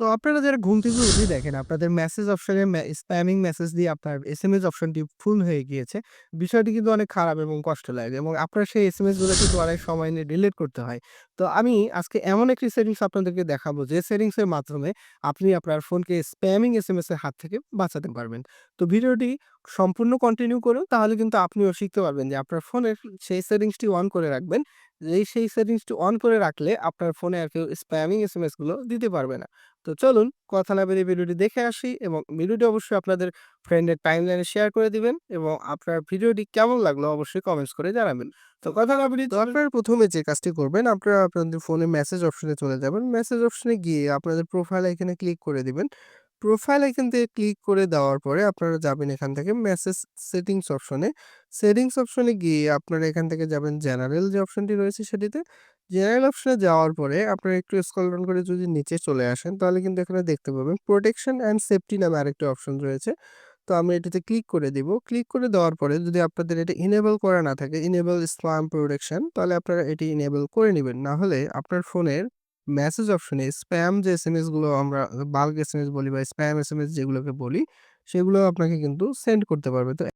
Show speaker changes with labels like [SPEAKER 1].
[SPEAKER 1] তো আপনারা যারা ঘুম থেকে উঠেই দেখেন, আপনাদের মেসেজ অপশনে স্প্যামিং মেসেজ দিয়ে আপনার এসএমএস অপশনটি ফুল হয়ে গিয়েছে। বিষয়টি কিন্তু অনেক খারাপ এবং কষ্ট লাগে এবং আপনার সেই এস এম এসএমএসগুলো কিন্তু অনেক সময় নিয়ে ডিলিট করতে হয়। তো আমি আজকে এমন একটি সেটিংস আপনাদেরকে দেখাবো, যে সেটিংসের মাধ্যমে আপনি আপনার ফোনকে স্প্যামিং এসএমএস এর হাত থেকে বাঁচাতে পারবেন। তো ভিডিওটি সম্পূর্ণ কন্টিনিউ করুন, তাহলে কিন্তু আপনিও শিখতে পারবেন যে আপনার ফোনের সেই সেটিংসটি অন করে রাখবেন। এই সেই সেটিংসটি অন করে রাখলে আপনার ফোনে আর কেউ স্প্যামিং এসএমএসগুলো দিতে পারবে না। তো চলুন কথা না বাড়িয়ে ভিডিওটি দেখে আসি এবং ভিডিওটি অবশ্যই আপনাদের ফ্রেন্ডের টাইমলাইনে শেয়ার করে দিবেন এবং আপনার ভিডিওটি কেমন লাগল অবশ্যই কমেন্টস করে জানাবেন। তো কথা না বাড়িয়ে তো আপনারা ১ম যে কাজটি করবেন আপনারা আপনাদের ফোনে মেসেজ অপশনে চলে যাবেন। মেসেজ অপশনে গিয়ে আপনাদের প্রোফাইল এখানে ক্লিক করে দিবেন। প্রোফাইল আইকন থেকে ক্লিক করে দেওয়ার পরে আপনারা যাবেন এখান থেকে মেসেজ সেটিংস অপশনে। সেটিংস অপশনে গিয়ে আপনারা এখান থেকে যাবেন জেনারেল যে অপশনটি রয়েছে সেটিতে। জেনারেল অপশনে যাওয়ার পরে আপনারা একটু স্ক্রল ডাউন করে যদি নিচে চলে আসেন তাহলে কিন্তু এখানে দেখতে পাবেন প্রোটেকশন অ্যান্ড সেফটি নামে আরেকটি অপশন রয়েছে। তো আমি এটাতে ক্লিক করে দিব। ক্লিক করে দেওয়ার পরে যদি আপনাদের এটা ইনেবল করা না থাকে ইনেবল স্পাম প্রোটেকশন তাহলে আপনারা এটি ইনেবল করে নেবেন না হলে আপনার ফোনের মেসেজ অপশনে স্প্যাম যে এস এমগুলো আমরা বাল্ক এস এম এস বলি বা স্প্যাম এস এম এস যেগুলোকে বলি, সেগুলো আপনাকে কিন্তু সেন্ড করতে পারবে। তো